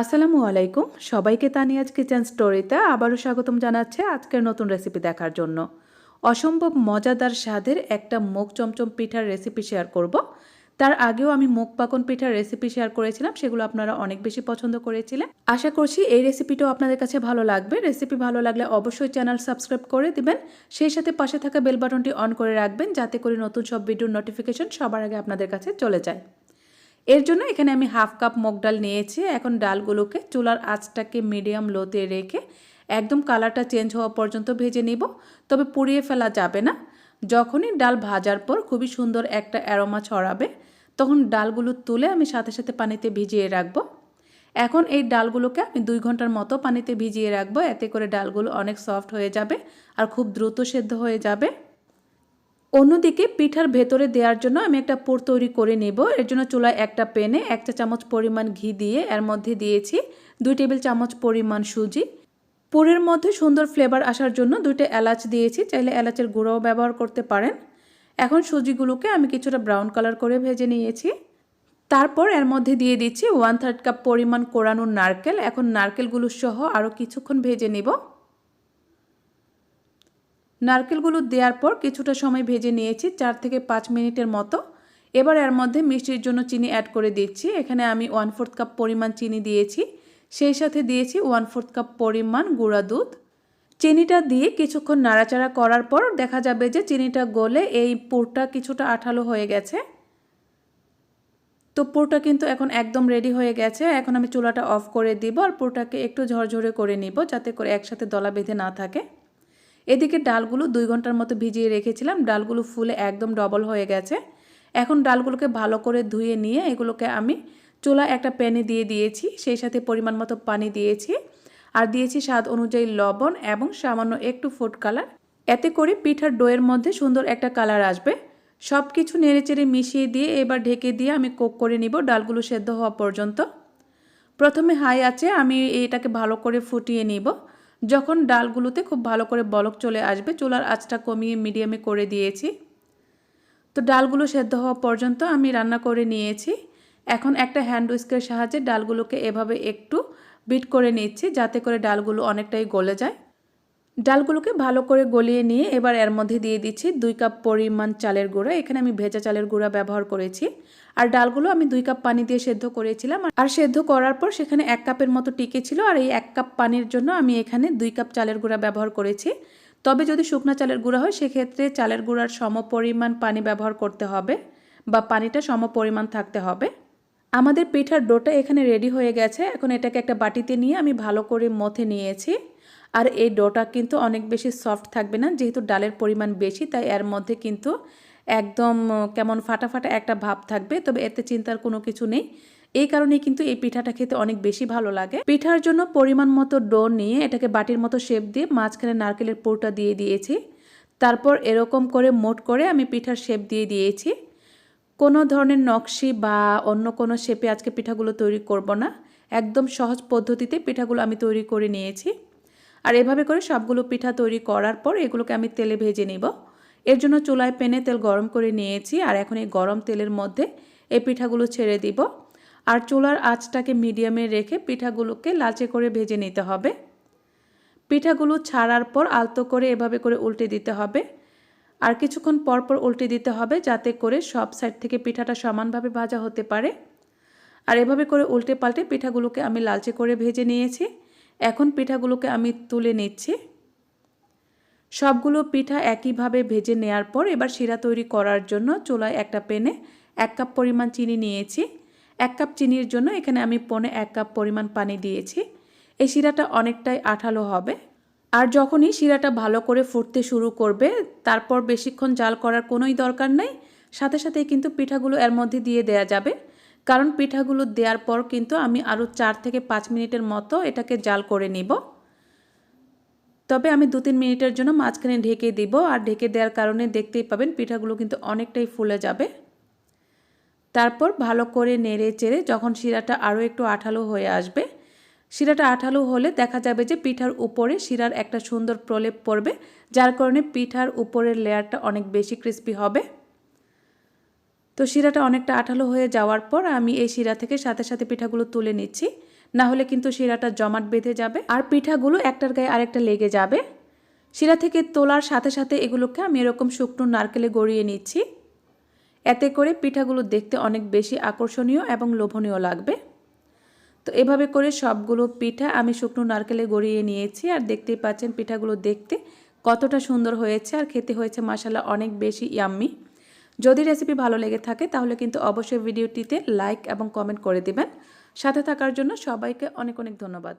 আসসালামু আলাইকুম। সবাইকে তানিয়াজ কিচেন স্টোরিতে আবারও স্বাগতম জানাচ্ছে আজকের নতুন রেসিপি দেখার জন্য। অসম্ভব মজাদার স্বাদের একটা মুগ চমচম পিঠার রেসিপি শেয়ার করব। তার আগেও আমি মুগ পাকন পিঠার রেসিপি শেয়ার করেছিলাম, সেগুলো আপনারা অনেক বেশি পছন্দ করেছিলেন। আশা করছি এই রেসিপিটাও আপনাদের কাছে ভালো লাগবে। রেসিপি ভালো লাগলে অবশ্যই চ্যানেল সাবস্ক্রাইব করে দিবেন। সেই সাথে পাশে থাকা বেল বাটনটি অন করে রাখবেন, যাতে করে নতুন সব ভিডিওর নোটিফিকেশন সবার আগে আপনাদের কাছে চলে যায়। এর জন্য এখানে আমি হাফ কাপ মুগ ডাল নিয়েছি। এখন ডালগুলোকে চুলার আঁচটাকে মিডিয়াম লোতে রেখে একদম কালারটা চেঞ্জ হওয়া পর্যন্ত ভেজে নিব। তবে পুড়িয়ে ফেলা যাবে না। যখনই ডাল ভাজার পর খুবই সুন্দর একটা অ্যারোমা ছড়াবে, তখন ডালগুলো তুলে আমি সাথে সাথে পানিতে ভিজিয়ে রাখব। এখন এই ডালগুলোকে আমি দুই ঘণ্টার মতো পানিতে ভিজিয়ে রাখব। এতে করে ডালগুলো অনেক সফট হয়ে যাবে আর খুব দ্রুত সেদ্ধ হয়ে যাবে। অন্যদিকে পিঠার ভেতরে দেওয়ার জন্য আমি একটা পুর তৈরি করে নেব। এর জন্য চুলায় একটা প্যানে এক চা চামচ পরিমাণ ঘি দিয়ে এর মধ্যে দিয়েছি দুই টেবিল চামচ পরিমাণ সুজি। পুরের মধ্যে সুন্দর ফ্লেভার আসার জন্য দুইটা এলাচ দিয়েছি, চাইলে এলাচের গুঁড়োও ব্যবহার করতে পারেন। এখন সুজিগুলোকে আমি কিছুটা ব্রাউন কালার করে ভেজে নিয়েছি। তারপর এর মধ্যে দিয়ে দিচ্ছি ওয়ান থার্ড কাপ পরিমাণ কোরানো নারকেল। এখন নারকেলগুলো সহ আরও কিছুক্ষণ ভেজে নিব। নারকেলগুলো দেওয়ার পর কিছুটা সময় ভেজে নিয়েছি, চার থেকে পাঁচ মিনিটের মতো। এবার এর মধ্যে মিষ্টির জন্য চিনি অ্যাড করে দিচ্ছি। এখানে আমি ওয়ান ফোর্থ কাপ পরিমাণ চিনি দিয়েছি। সেই সাথে দিয়েছি ওয়ান ফোর্থ কাপ পরিমাণ গুঁড়া দুধ। চিনিটা দিয়ে কিছুক্ষণ নাড়াচাড়া করার পর দেখা যাবে যে চিনিটা গলে এই পুরটা কিছুটা আঠালো হয়ে গেছে। তো পুরটা কিন্তু এখন একদম রেডি হয়ে গেছে। এখন আমি চুলাটা অফ করে দিব আর পুরটাকে একটু ঝরঝরে করে নিব যাতে করে একসাথে দলা বেঁধে না থাকে। এদিকে ডালগুলো দুই ঘণ্টার মতো ভিজিয়ে রেখেছিলাম। ডালগুলো ফুলে একদম ডবল হয়ে গেছে। এখন ডালগুলোকে ভালো করে ধুয়ে নিয়ে এগুলোকে আমি চোলা একটা প্যানে দিয়ে দিয়েছি। সেই সাথে পরিমাণ মতো পানি দিয়েছি। আর দিয়েছি স্বাদ অনুযায়ী লবণ এবং সামান্য একটু ফুড কালার। এতে করে পিঠার ডোয়ের মধ্যে সুন্দর একটা কালার আসবে। সব কিছু নেড়েচেড়ে মিশিয়ে দিয়ে এবার ঢেকে দিয়ে আমি কোক করে নিব ডালগুলো সেদ্ধ হওয়া পর্যন্ত। প্রথমে হাই আছে, আমি এটাকে ভালো করে ফুটিয়ে নিব। যখন ডালগুলোতে খুব ভালো করে বলক চলে আসবে, চুলার আঁচটা কমিয়ে মিডিয়ামে করে দিয়েছি। তো ডালগুলো সেদ্ধ হওয়া পর্যন্ত আমি রান্না করে নিয়েছি। এখন একটা হ্যান্ড উইস্কের সাহায্যে ডালগুলোকে এভাবে একটু বিট করে নিচ্ছি, যাতে করে ডালগুলো অনেকটাই গলে যায়। ডালগুলোকে ভালো করে গলিয়ে নিয়ে এবার এর মধ্যে দিয়ে দিচ্ছি দুই কাপ পরিমাণ চালের গুঁড়া। এখানে আমি ভেজা চালের গুঁড়া ব্যবহার করেছি। আর ডালগুলো আমি দুই কাপ পানি দিয়ে সেদ্ধ করেছিলাম। আর সেদ্ধ করার পর সেখানে এক কাপের মতো টিকে ছিল। আর এই এক কাপ পানির জন্য আমি এখানে দুই কাপ চালের গুঁড়া ব্যবহার করেছি। তবে যদি শুকনা চালের গুঁড়া হয়, সেক্ষেত্রে চালের গুঁড়ার সম পরিমাণ পানি ব্যবহার করতে হবে বা পানিটা সম পরিমাণ থাকতে হবে। আমাদের পিঠার ডোটা এখানে রেডি হয়ে গেছে। এখন এটাকে একটা বাটিতে নিয়ে আমি ভালো করে মথে নিয়েছি। আর এই ডোটা কিন্তু অনেক বেশি সফট থাকবে না, যেহেতু ডালের পরিমাণ বেশি, তাই এর মধ্যে কিন্তু একদম কেমন ফাটা ফাটা একটা ভাব থাকবে, তবে এতে চিন্তার কোনো কিছু নেই। এই কারণেই কিন্তু এই পিঠাটা খেতে অনেক বেশি ভালো লাগে। পিঠার জন্য পরিমাণ মতো ডো নিয়ে এটাকে বাটির মতো শেপ দিয়ে মাঝখানে নারকেলের পুরটা দিয়ে দিয়েছি। তারপর এরকম করে মোট করে আমি পিঠার শেপ দিয়ে দিয়েছি। কোনো ধরনের নকশি বা অন্য কোনো শেপে আজকে পিঠাগুলো তৈরি করব না। একদম সহজ পদ্ধতিতে পিঠাগুলো আমি তৈরি করে নিয়েছি। আর এভাবে করে সবগুলো পিঠা তৈরি করার পর এগুলোকে আমি তেলে ভেজে নিব। এর জন্য চুলায় পেনে তেল গরম করে নিয়েছি আর এখন এই গরম তেলের মধ্যে এই পিঠাগুলো ছেড়ে দিব। আর চুলার আঁচটাকে মিডিয়ামে রেখে পিঠাগুলোকে লাচে করে ভেজে নিতে হবে। পিঠাগুলো ছাড়ার পর আলতো করে এভাবে করে উল্টে দিতে হবে। আর কিছুক্ষণ পর পর উল্টে দিতে হবে যাতে করে সব সাইড থেকে পিঠাটা সমানভাবে ভাজা হতে পারে। আর এভাবে করে উল্টে পাল্টে পিঠাগুলোকে আমি লালচে করে ভেজে নিয়েছি। এখন পিঠাগুলোকে আমি তুলে নিচ্ছি। সবগুলো পিঠা একইভাবে ভেজে নেওয়ার পর এবার শিরা তৈরি করার জন্য চুলায় একটা পেনে এক কাপ পরিমাণ চিনি নিয়েছি। এক কাপ চিনির জন্য এখানে আমি পনে এক কাপ পরিমাণ পানি দিয়েছি। এই শিরাটা অনেকটাই আঠালো হবে। আর যখনই শিরাটা ভালো করে ফুটতে শুরু করবে, তারপর বেশিক্ষণ জাল করার কোনোই দরকার নেই। সাথে সাথেই কিন্তু পিঠাগুলো এর মধ্যে দিয়ে দেয়া যাবে। কারণ পিঠাগুলো দেওয়ার পর কিন্তু আমি আরও চার থেকে পাঁচ মিনিটের মতো এটাকে জাল করে নিব। তবে আমি দু তিন মিনিটের জন্য মাঝখানে ঢেকে দিব আর ঢেকে দেওয়ার কারণে দেখতেই পাবেন পিঠাগুলো কিন্তু অনেকটাই ফুলে যাবে। তারপর ভালো করে নেড়ে চেড়ে যখন শিরাটা আরও একটু আঠালো হয়ে আসবে, শিরাটা আঠালো হলে দেখা যাবে যে পিঠার উপরে শিরার একটা সুন্দর প্রলেপ পড়বে, যার কারণে পিঠার উপরের লেয়ারটা অনেক বেশি ক্রিস্পি হবে। তো শিরাটা অনেকটা আঠালো হয়ে যাওয়ার পর আমি এই শিরা থেকে সাথে সাথে পিঠাগুলো তুলে নিচ্ছি। না হলে কিন্তু শিরাটা জমাট বেঁধে যাবে। আর পিঠাগুলো একটার গায়ে আরেকটা লেগে যাবে। শিরা থেকে তোলার সাথে সাথে এগুলোকে আমি এরকম শুকনো নারকেলে গড়িয়ে নিচ্ছি। এতে করে পিঠাগুলো দেখতে অনেক বেশি আকর্ষণীয় এবং লোভনীয় লাগবে। তো এভাবে করে সবগুলো পিঠা আমি শুকনো নারকেলে গড়িয়ে নিয়েছি। আর দেখতেই পাচ্ছেন পিঠাগুলো দেখতে কতটা সুন্দর হয়েছে। আর খেতে হয়েছে মশালা অনেক বেশি ইয়াম্মি যদি রেসিপি ভালো লেগে থাকে, তাহলে কিন্তু অবশ্যই ভিডিওটিতে লাইক এবং কমেন্ট করে দিবেন। সাথে থাকার জন্য সবাইকে অনেক অনেক ধন্যবাদ।